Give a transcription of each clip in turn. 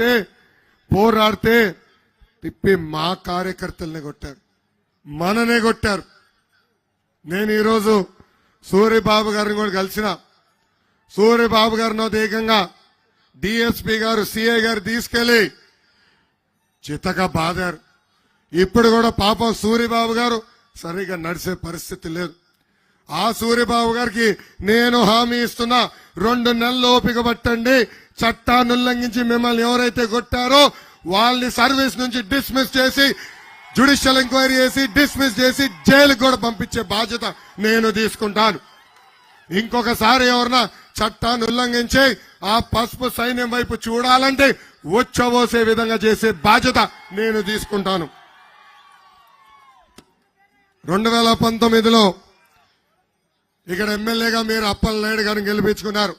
చేస్తే పోరాడితే తిప్పి మా కార్యకర్తల్ని కొట్టారు. మననే కొట్టారు. నేను ఈరోజు సూర్యబాబు గారిని కూడా కలిసిన సూర్యబాబు గారిని ఏకంగా డిఎస్పి గారు సిఐ గారు తీసుకెళ్ళి చితగా బాధారు ఇప్పుడు కూడా పాపం సూర్యబాబు గారు సరిగా నడిచే పరిస్థితి లేదు. ఆ సూర్యబాబు గారికి నేను హామీ ఇస్తున్నా రెండు నెలలు ఓపిక పట్టండి చట్టాన్ని ఉల్లంఘించి మిమ్మల్ని ఎవరైతే కొట్టారో వాళ్ళని సర్వీస్ నుంచి డిస్మిస్ చేసి జుడిషియల్ ఎంక్వైరీ చేసి డిస్మిస్ చేసి జైలుకు కూడా పంపించే బాధ్యత నేను తీసుకుంటాను. ఇంకొకసారి ఎవరన్నా చట్టాన్ని ఉల్లంఘించి ఆ పసుపు సైన్యం వైపు చూడాలంటే వచ్చబోసే విధంగా చేసే బాధ్యత నేను తీసుకుంటాను. రెండు వేల పంతొమ్మిదిలో ఇక్కడ ఎమ్మెల్యేగా మీరు అప్పలనాయుడు గారిని గెలిపించుకున్నారు.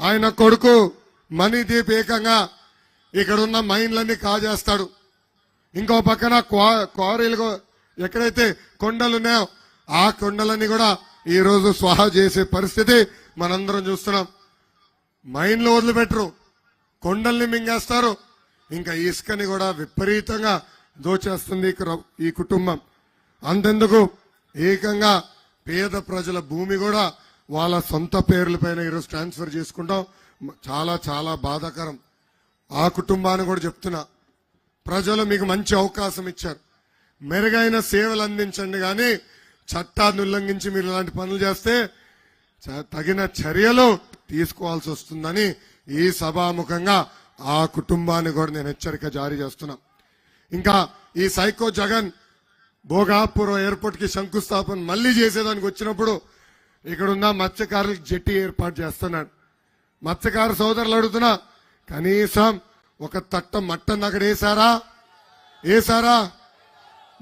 ఆయన కొడుకు మణిదీప్ ఏకంగా ఇక్కడున్న మైన్లన్నీ కాజేస్తాడు. ఇంకో పక్కన క్వా- క్వారీలు ఎక్కడైతే కొండలు ఉన్నాయో ఆ కొండలన్నీ కూడా ఈ రోజు స్వాహా చేసే పరిస్థితి మనందరం చూస్తున్నాం. మైన్లు వదిలిపెట్టరు. కొండల్ని మింగేస్తారు. ఇంకా ఇసుకని కూడా విపరీతంగా దోచేస్తుంది ఈ కుటుంబం. అంతెందుకు? ఏకంగా పేద ప్రజల భూమి కూడా వాళ్ళ సొంత పేర్లపైన ఈరోజు ట్రాన్స్ఫర్ చేసుకుంటాం. చాలా చాలా బాధాకరం. ఆ కుటుంబాన్ని కూడా చెప్తున్నా. ప్రజలు మీకు మంచి అవకాశం ఇచ్చారు. మెరుగైన సేవలు అందించండి కానీ చట్టాన్ని ఉల్లంఘించి మీరు ఇలాంటి పనులు చేస్తే తగిన చర్యలు తీసుకోవాల్సి వస్తుందని ఈ సభాముఖంగా ఆ కుటుంబాన్ని కూడా నేను హెచ్చరిక జారీ చేస్తున్నా. ఇంకా ఈ సైకో జగన్ భోగాపురం ఎయిర్పోర్ట్కి శంకుస్థాపన మళ్ళీ చేసేదానికి వచ్చినప్పుడు ఇక్కడున్న మత్స్యకారులకు జట్టి ఏర్పాటు చేస్తున్నాడు. మత్స్యకార సోదరులు అడుగుతున్నా కనీసం ఒక తట్ట మట్టన్ అక్కడ వేసారా వేసారా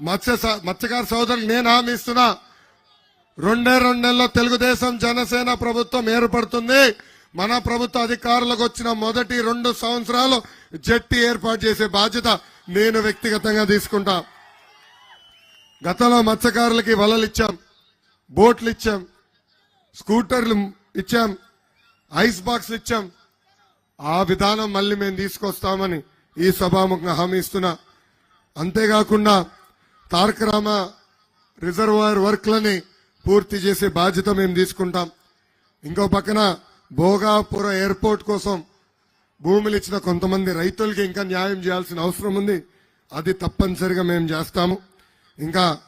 మత్స్య స- మత్స్యకార సోదరులు నేను హామీ ఇస్తున్నా. రెండే రెండు నెలల్లో తెలుగుదేశం జనసేన ప్రభుత్వం ఏర్పడుతుంది. మన ప్రభుత్వ అధికారులకు వచ్చిన మొదటి రెండు సంవత్సరాలు జట్టి ఏర్పాటు చేసే బాధ్యత నేను వ్యక్తిగతంగా తీసుకుంటా. గతంలో మత్స్యకారులకి వలలు ఇచ్చాం బోట్లు ఇచ్చాం స్కూటర్లు ఇచ్చాం ఐస్ బాక్స్లు ఇచ్చాం. ఆ విధానం మళ్ళీ మేము తీసుకొస్తామని ఈ సభాముఖంగా హామీ ఇస్తున్నా. అంతేకాకుండా తారక రామ రిజర్వాయర్ వర్క్లని పూర్తి చేసే బాధ్యత మేము తీసుకుంటాం. ఇంకో పక్కన భోగాపుర ఎయిర్పోర్ట్ కోసం భూములు ఇచ్చిన కొంతమంది రైతులకి ఇంకా న్యాయం చేయాల్సిన అవసరం ఉంది. అది తప్పనిసరిగా మేము చేస్తాము. ఇంకా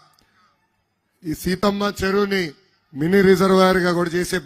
ఈ సీతమ్మ చెరువుని మినీ రిజర్వాయర్గా కూడా చేసే